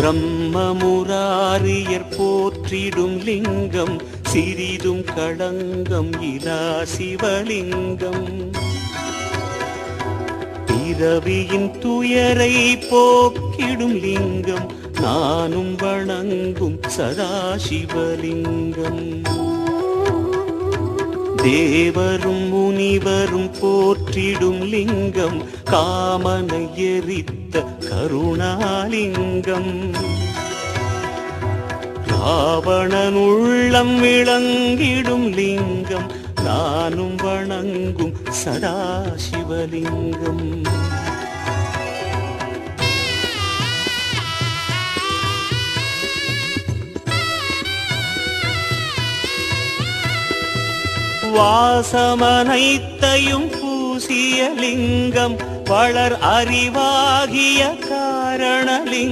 பிரம்மமுராரியர் போற்றிடும் லிங்கம் சிறிதும் களங்கம் இலா சிவலிங்கம். பிறவியின் துயரை போக்கிடும் லிங்கம் நானும் வணங்கும் சதாசிவலிங்கம். தேவரும் முனிவரும் போற்றிடும் லிங்கம் காமனை எரித்த கருணாலிங்கம். ராவணன் உள்ளம் விளங்கிடும் லிங்கம் நானும் வணங்கும் சதாசிவலிங்கம். வாசமனைத்தையும் பூசிய லிங்கம் வளர் அறிவாகிய காரணலிங்கம்